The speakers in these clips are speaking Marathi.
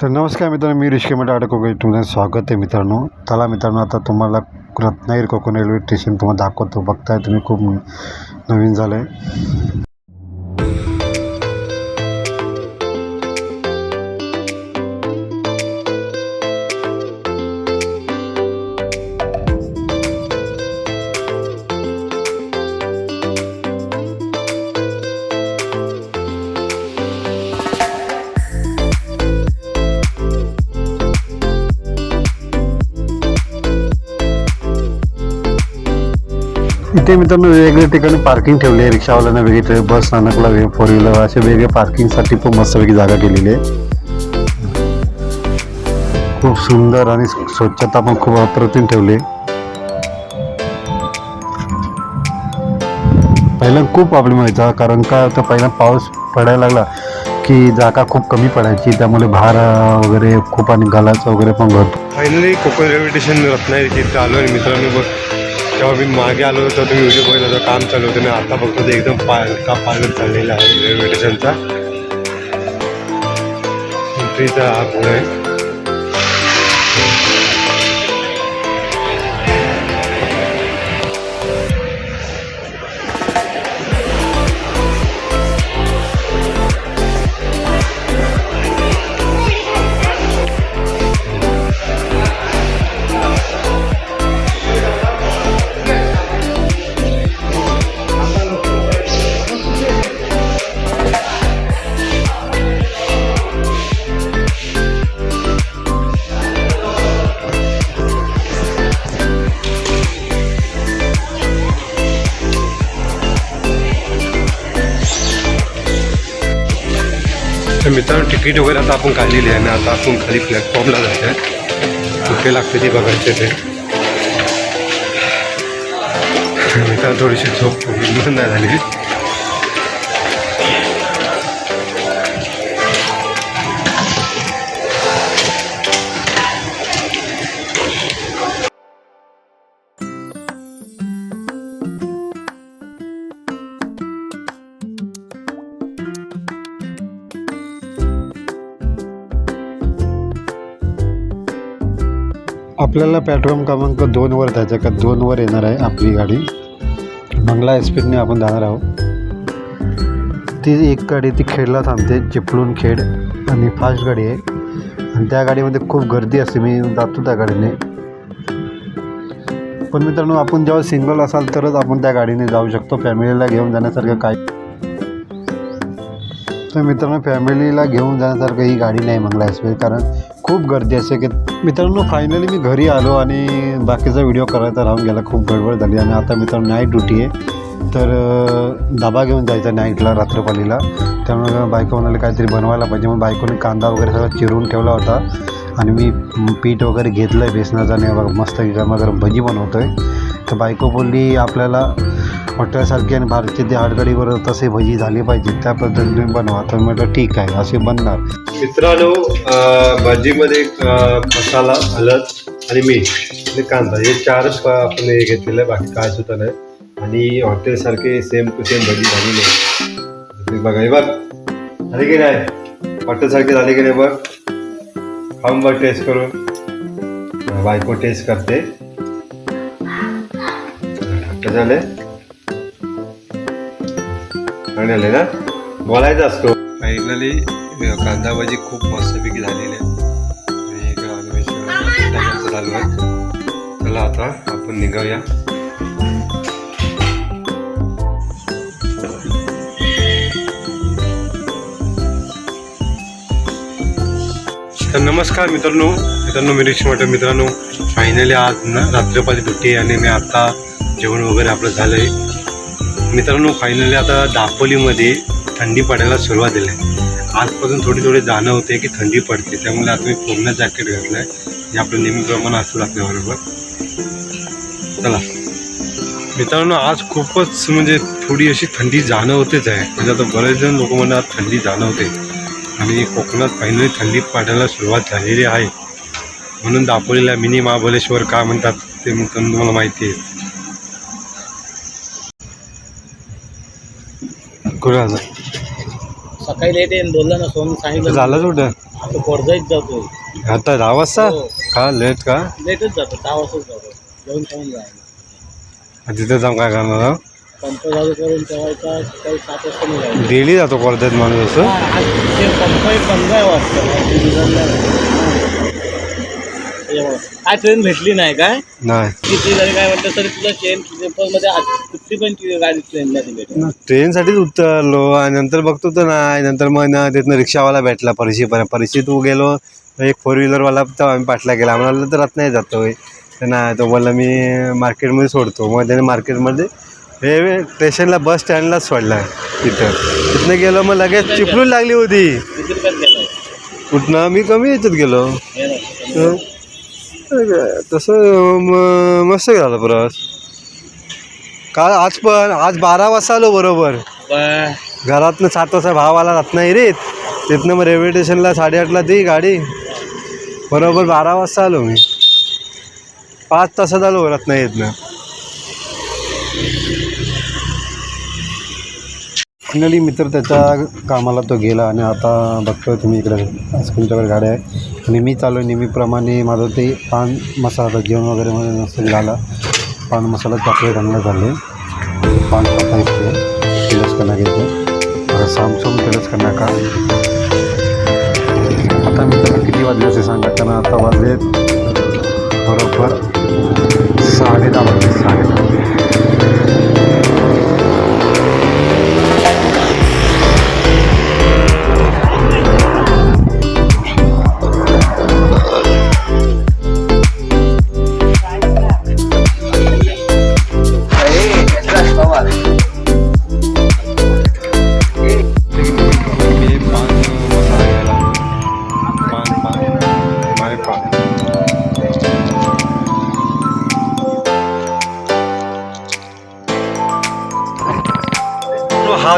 तर नमस्कार मित्रांनो मी रिश्केमध्ये मठ कोकण तुमचं स्वागत आहे मित्रांनो. चला मित्रांनो आता तुम्हाला रत्नागिरी कोकण रेल्वे स्टेशन तुम्हाला दाखवतो. बघताय तुम्ही खूप नवीन झालं आहे इथे मित्रांनो वेगवेगळ्या ठिकाणी पार्किंग ठेवली आहे. रिक्षावाल्यांना वेगळी ठेवली बस स्थानकला वेग फोर व्हीलर असे वेगळे पार्किंगसाठी पण मस्तपैकी जागा केलेली आहे. खूप सुंदर आणि स्वच्छता पण खूप अप्रतिम ठेवली आहे. पहिला खूप प्रॉब्लेम व्हायचा कारण का तर पहिला पाऊस पडायला लागला की जागा खूप कमी पडायची त्यामुळे भार वगैरे खूप आणि गलाचं वगैरे पण भरतो finally Konkan railway station Ratnagiri तिथं आलो आणि मित्रांनो बघ तेव्हा मी मागे आलो होतो तुम्ही व्हिडिओ बघितला होता काम चालू होतं. मी आता बघतो ते एकदम पालका पालक चाललेला आहे रेल्वे स्टेशनचा एंट्रीचा हा पुढे आहे. तर मित्रांनो तिकीट वगैरे आता आपण काढलेली आहे आणि आता आपण खाली प्लॅटफॉर्मला जायचं आहे कुठे लागते ते बघायचे ते. मित्रांनो थोडीशी झोप नाही झाली. आपल्याला प्लॅटफॉर्म क्रमांक दोनवर जायचं का? दोनवर येणार आहे आपली गाडी. मंगला स्पीडने आपण जाणार आहोत. ती एक गाडी ती खेडला थांबते चिपळूण खेड. आणि फास्ट गाडी आहे. आणि त्या गाडीमध्ये खूप गर्दी असते. मी जातो त्या गाडीने. पण मित्रांनो आपण जेव्हा सिंगल असाल तरच आपण त्या गाडीने जाऊ शकतो. फॅमिलीला घेऊन जाण्यासारखं काय तर मित्रांनो फॅमिलीला घेऊन जाण्यासारखं ही गाडी नाही मंगला एक्सप्रेस कारण खूप गर्दी असे की मित्रांनो फायनली मी घरी आलो आणि बाकीचा व्हिडिओ करायचा राहून गेला. खूप गडबड झाली आणि आता मित्रांनो नाईट ड्युटी आहे. तर अं, डबा घेऊन जायचा नाईटला रात्रपालीला त्यामुळे बायको म्हणाले काहीतरी बनवायला पाहिजे. मग बायकोने कांदा वगैरे सगळं चिरून ठेवला होता. आणि मी पीठ वगैरे घेतलं आहे बेसनाचा आणि मस्त गरमागरम भजी बनवतो आहे तर बायको बोलली आपल्याला हॉटेलसारखी आणि भारतीय ते हाडगाडीवर तसे भजी झाली पाहिजे त्या पद्धतीने बनवा. तर म्हटलं ठीक आहे असे बनणार. मित्रांनो भाजीमध्ये मसाला हलद आणि मीठ आणि कांदा हे चारच प- आपण हे घेतलेलं आहे बाकी काय सुद्धा नाही. आणि हॉटेलसारखे सेम टू सेम भजी झालेली नाही. बघा हे बघ. झाले की नाही? हॉटेलसारखे झाले की नाही बघ. खाऊन बघ टेस्ट करून. बायको टेस्ट करते. झाले चांगले झाले ना? बोलायचं असतो. फायनली कांदा भाजी खूप मस्तपैकी झालेली आहे. आणि चालू आहे चला आता आपण निघाऊया. तर नमस्कार मित्रांनो. मित्रांनो मी रिक्ष मित्रांनो फायनली आज ना रात्रपाली सुट्टी आणि मी आता जेवण वगैरे आपलं झालं आहे मित्रांनो फायनली आता दापोलीमध्ये थंडी पडायला सुरुवात झाली. आहे आजपासून थोडी थोडी जाणं होते की थंडी पडते त्यामुळे आता मी पूर्ण जॅकेट घातलं आहे हे आपलं नेहमीप्रमाणे असतं आपल्याबरोबर चला. मित्रांनो आज खूपच म्हणजे थोडी अशी थंडी जाणवतेच आहे. म्हणजे आता बरेच जण लोक म्हणतात थंडी जाणवते आणि कोकणात फायनली थंडी पडायला सुरुवात झालेली आहे. म्हणून दापोलीला मिनी महाबळेश्वर का म्हणतात ते म्हणून तुम्हाला माहिती आहे. कुठं सकाळी लेट येईन बोलला ना सोम सांगितलं झालं कुठं? आता कोरजाईत जातो आता दहा वाजता? हो. का? लेट का? लेटच जातो दहा वाजताच जातो. जेवण खाऊन जायला तिथे जाऊन काय करणार आहोत? पंप चालू करून ठेवायचा सकाळी सात वाजता निघायचं. डेली जातो कोर्टात माणूस असं? हा, आज ते पंपही बंद आहे वाटतं ते बिघडलं. काय ट्रेन भेटली नाही काय? नाही. किती जरी काय म्हटलं तरी तुला चेन मध्ये आज कुठली पण ती गाडी ट्रेनला ती भेटेल. ट्रेनसाठीच उतरलो आणि नंतर बघतो तर नाही नंतर मग ना तिथनं रिक्षावाला भेटला परिशीपर्यंत परिशी तू गेलो. एक फोर व्हीलरवाला तर आम्ही पाठला गेला. आम्हाला तर रत्नाही जातो होय. तर नाही तो बोलला मी मार्केटमध्ये सोडतो. मग त्याने मार्केटमध्ये हे स्टेशनला बस स्टँडलाच सोडला तिथं. तिथनं गेलो मग लगेच चिपळून लागली होती. कुठनं? मी कमी याच्यात गेलो. तसं मस्त झालं प्रवास काल आज पण आज बारा वाजता आलो बरोबर. घरातनं सात वाजता भाव आला रत्नागिरीत तिथनं मग रेल्वे स्टेशनला साडेआठला ती गाडी. बरोबर बारा वाजता आलो मी. पाच तासात आलो रत्नागिरीतनं फायनली मित्र त्याच्या कामाला तो गेला आणि आता बघतोय तुम्ही इकडे. आज तुमच्याकडे गाड्या आहे आणि मी चालू नेहमीप्रमाणे माझं ते पान मसाला जेवण वगैरे मध्ये नसेल झाला. पान मसाला चॉकलेट आणलं झाले. पान पत्ता इथे तिलस करना घ्यायचं. आता सामसूम तेलच करणार का? आता मी त्याला किती वाजले असे सांगा कारण आता वाजले बरोबर साडे दहा वाजले साडे दहा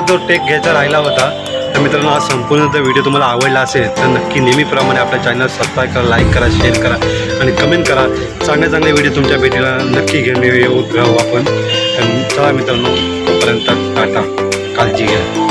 जो टेक घ्यायचा राहिला होता तर मित्रांनो आज संपूर्ण जर व्हिडिओ तुम्हाला आवडला असेल तर नक्की नेहमीप्रमाणे आपल्या चॅनल सबस्क्राईब करा लाईक करा शेअर करा आणि कमेंट करा. चांगले चांगले व्हिडिओ तुमच्या भेटीला नक्की घेऊन येऊ राहू आपण. तर चला मित्रांनो तोपर्यंत टाटा काळजी घ्या.